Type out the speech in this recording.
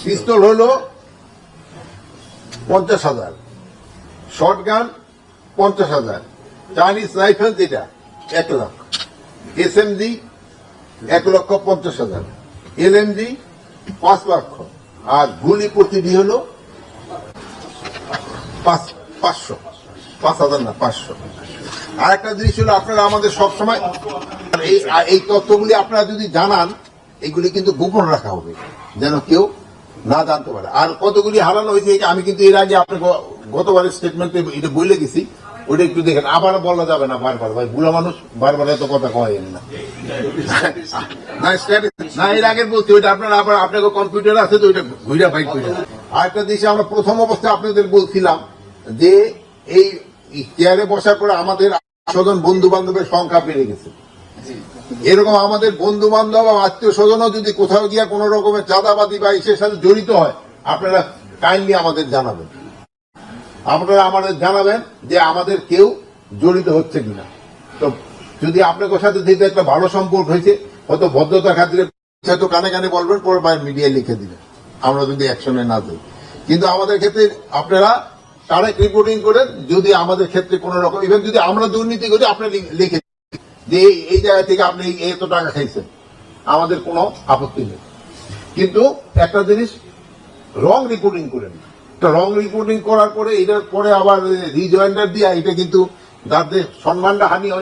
পিস্তল হলো পঞ্চাশ হাজার। শর্ট গান পঞ্চাশ হাজার। চাইনিজ রাইফেল যেটা, এক লাখ। এস এম জি এক লক্ষ পঞ্চাশ হাজার। এল এম জি পাঁচ লক্ষ। আর গুলি প্রতিটি হল পাঁচ, পাঁচশো। পাঁচ হাজার না, পাঁচশো। আর একটা জিনিস হলো আপনারা আমাদের সবসময় এই তথ্যগুলি আপনারা যদি জানান, এগুলি কিন্তু গোপন রাখা হবে। যেন কেউ না জানতে পারে। আর কতগুলি হারানো হয়েছে আমি কিন্তু এর আগে আপনাকে গতবারের স্টেটমেন্টে এটা বলে গেছি। ওটা একটু দেখেন। আবার বলা যাবে না বারবার। ভাই বুড়া মানুষ বারবার এত কথা কয় না। না এর আগে বলছি, ওইটা আপনারা আবার আপনাকে কম্পিউটার আছে তো ওইটা ঘুরা ফাইট করে আর একটা দেশে আমরা প্রথম অবস্থায় আপনাদের বলছিলাম যে এই চেয়ারে বসার পরে আমাদের স্বজন বন্ধু বান্ধবের সংখ্যা বেড়ে গেছে। এরকম আমাদের বন্ধু বান্ধব আত্মীয় স্বজনও যদি কোথাও গিয়ে কোনো রকমের চাঁদাবাদি বা ইসের সাথে জড়িত হয়, আপনারা কাইন্ডলি আমাদের জানাবেন। আপনারা আমাদের জানাবেন যে আমাদের কেউ জড়িত হচ্ছে কিনা। তো যদি আপনাদের সাথে যেহেতু একটা ভালো সম্পর্ক হয়েছে, হয়তো ভদ্রতা খাতিরে হয়তো কানে কানে বলবেন, পরে মিডিয়ায় লিখে দিবেন। আমরা যদি অ্যাকশনে না দিই কিন্তু আমাদের ক্ষেত্রে আপনারা ডাইরেক্ট রিপোর্টিং করেন, যদি আমাদের ক্ষেত্রে কোন রকম ইভেন যদি আমরা দুর্নীতি করি, আপনি লি- লিখে। যে এই- জায়গা থেকে আপনি এত টাকা খাইছেন, আমাদের কোনো আপত্তি নেই। কিন্তু একটা জিনিস রং রিপোর্টিং করেন। রং রিপোর্টিং করার পরে, এটার পরে আবার রিজয়েন্ডার দিয়া, এটা কিন্তু তাদের সম্মানটা হানি হয়।